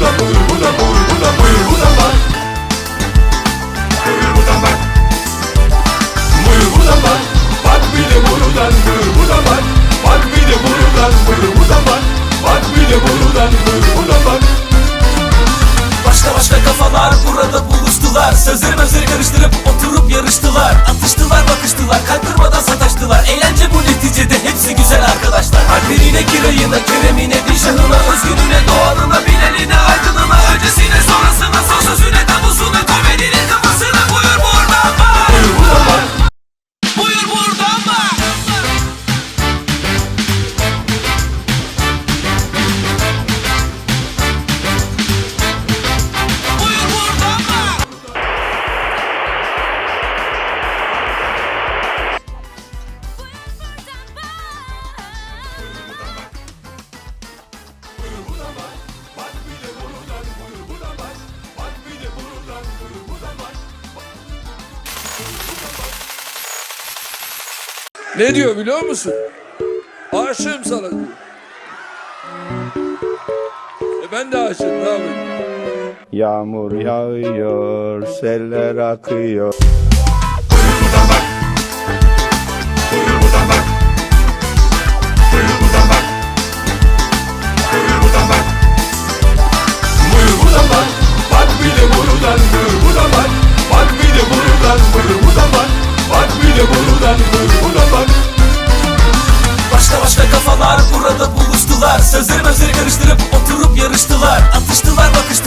buradan buyur buradan buyur buradan buyur buradan bak Buyur buradan de buradan buyur buradan bak de buradan buyur buradan bak de buradan buyur buradan bak Başka başka kafalar burada buluştular Sözleri mözleri karıştırıp oturup yarıştılar. Atıştılar bakıştılar kalp kırmadan sataştılar. Eğlence bu neticede hepsi güzel arkadaşlar. Alperine kirayına keremine dişahına Özgününe doğanına bileline aydınına Öncesine sonrasına son sözüne tabusuna Komedinin kafasına Ne diyor biliyor musun? Aşığım sana diyor. E ben de aşığım ne yapayım? Yağmur yağıyor, seller akıyor. Buyur bu da bak, bak bir de buradan, buyur bu da bak, bak bir de buradan, buyur bu da bak bile buradan buyruğuna bak. Başka başka kafalar burada buluştular. Sözleri mözleri karıştırıp oturup yarıştılar. Atıştılar bakış